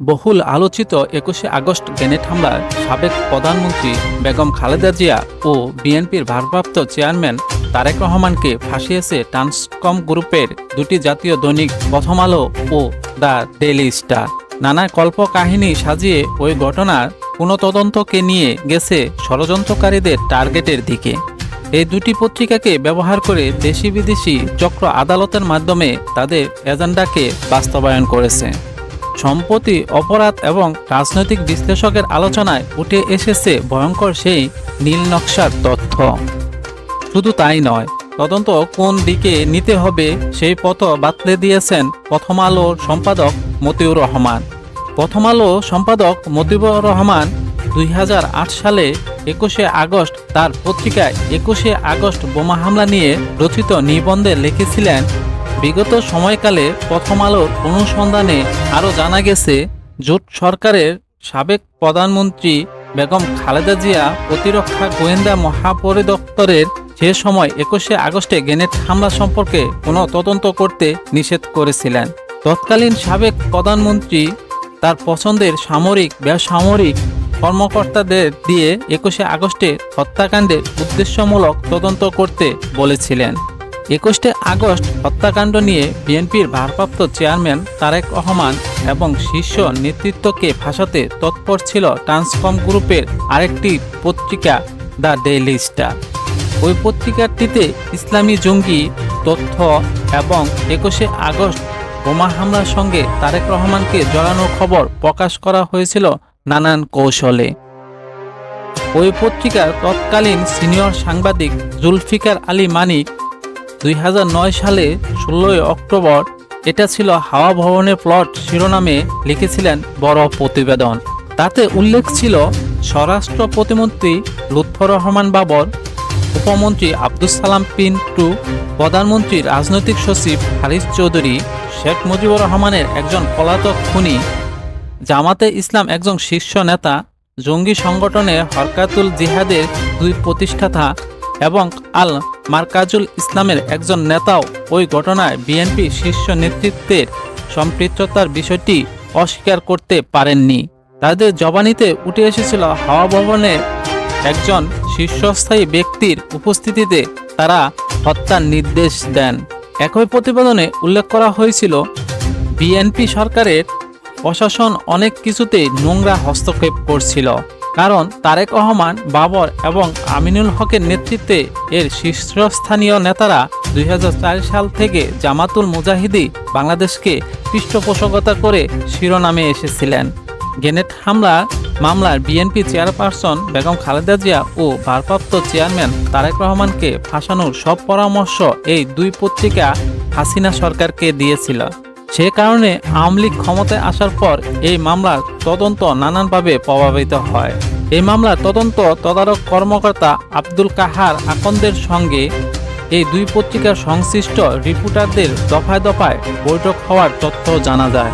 বহুল আলোচিত একুশে আগস্ট গ্রেনেড হামলার সাবেক প্রধানমন্ত্রী বেগম খালেদা জিয়া ও বিএনপির ভারপ্রাপ্ত চেয়ারম্যান তারেক রহমানকে ফাঁসিয়েছে ট্রান্সকম গ্রুপের দুটি জাতীয় দৈনিক প্রথম আলো ও দ্য ডেইলি স্টার। নানা কল্প কাহিনী সাজিয়ে ওই ঘটনার পুনঃতদন্তকে নিয়ে গেছে ষড়যন্ত্রকারীদের টার্গেটের দিকে। এই দুটি পত্রিকাকে ব্যবহার করে দেশি বিদেশি চক্র আদালতের মাধ্যমে তাদের এজেন্ডাকে বাস্তবায়ন করেছে। সম্প্রতি অপরাধ এবং রাজনৈতিক বিশ্লেষকের আলোচনায় উঠে এসেছে ভয়ঙ্কর সেই নীল নকশার তথ্য। শুধু তাই নয়, তদন্ত কোন দিকে নিতে হবে সেই পথ বাতলে দিয়েছেন প্রথম আলোর সম্পাদক মতিউর রহমান। প্রথম আলো সম্পাদক মতিউর রহমান দুই হাজার আট সালে একুশে আগস্ট তার পত্রিকায় একুশে আগস্ট বোমা হামলা নিয়ে রচিত নিবন্ধে লিখেছিলেন বিগত সময়কালে প্রথম আলোর অনুসন্ধানে আরও জানা গেছে, জোট সরকারের সাবেক প্রধানমন্ত্রী বেগম খালেদা জিয়া প্রতিরক্ষা গোয়েন্দা মহাপরিদপ্তরের সে সময় একুশে আগস্টে গ্রেনেড হামলা সম্পর্কে কোনো তদন্ত করতে নিষেধ করেছিলেন। তৎকালীন সাবেক প্রধানমন্ত্রী তার পছন্দের সামরিক, বেসামরিক কর্মকর্তাদের দিয়ে একুশে আগস্টে হত্যাকাণ্ডের উদ্দেশ্যমূলক তদন্ত করতে বলেছিলেন। একুশে আগস্ট হত্যাকাণ্ড নিয়ে বিএনপির ভারপ্রাপ্ত চেয়ারম্যান তারেক রহমান এবং শীর্ষ নেতৃত্বকে ফাঁসাতে তৎপর ছিল ট্রান্সকম গ্রুপের আরেকটি পত্রিকা, দ্য ডেইলি স্টার। ওই পত্রিকাটিতে ইসলামী জঙ্গি, তথ্য এবং একুশে আগস্ট বোমা হামলার সঙ্গে তারেক রহমানকে জড়ানোর খবর প্রকাশ করা হয়েছিল নানান কৌশলে। ওই পত্রিকার তৎকালীন সিনিয়র সাংবাদিক জুলফিকার আলী মানিক দুই হাজার নয় সালে ষোলোই অক্টোবর এটা ছিল হাওয়া ভবনের প্লট শিরোনামে লিখেছিলেন বড় প্রতিবেদন। তাতে উল্লেখ ছিল স্বরাষ্ট্র প্রতিমন্ত্রী লুৎফর রহমান বাবর, উপমন্ত্রী আব্দুল সালাম পিন্টু, প্রধানমন্ত্রী রাজনৈতিক সচিব হারিস চৌধুরী, শেখ মুজিবুর রহমানের একজন পলাতক খুনি, জামাতে ইসলাম একজন শীর্ষ নেতা, জঙ্গি সংগঠনে হরকাতুল জিহাদের দুই প্রতিষ্ঠাতা এবং আল মার্কাজুল ইসলামের একজন নেতাও ওই ঘটনায় বিএনপি শীর্ষ নেতৃত্বের সম্পৃক্ততার বিষয়টি অস্বীকার করতে পারেননি। তাদের জবানিতে উঠে এসেছিল হাওয়া ভবনের একজন শীর্ষস্থায়ী ব্যক্তির উপস্থিতিতে তারা হত্যার নির্দেশ দেন। একই প্রতিবেদনে উল্লেখ করা হয়েছিল, বিএনপি সরকারের প্রশাসন অনেক কিছুতেই নোংরা হস্তক্ষেপ করছিল। কারণ তারেক রহমান, বাবর এবং আমিনুল হকের নেতৃত্বে এর শীর্ষস্থানীয় নেতারা দুই হাজার চার সাল থেকে জামাতুল মুজাহিদি বাংলাদেশকে পৃষ্ঠপোষকতা করে শিরোনামে এসেছিলেন। গ্রেনেড হামলা মামলার বিএনপি চেয়ারপারসন বেগম খালেদা জিয়া ও ভারপ্রাপ্ত চেয়ারম্যান তারেক রহমানকে ফাঁসানোর সব পরামর্শ এই দুই পত্রিকা হাসিনা সরকারকে দিয়েছিল। সে কারণে আওয়ামী লীগ ক্ষমতায় আসার পর এই মামলার তদন্ত নানানভাবে প্রভাবিত হয়। এই মামলার তদন্ত তদারক কর্মকর্তা আব্দুল কাহার আকন্দের সঙ্গে এই দুই পত্রিকার সংশ্লিষ্ট রিপোর্টারদের দফায় দফায় বৈঠক হওয়ার তথ্য জানা যায়।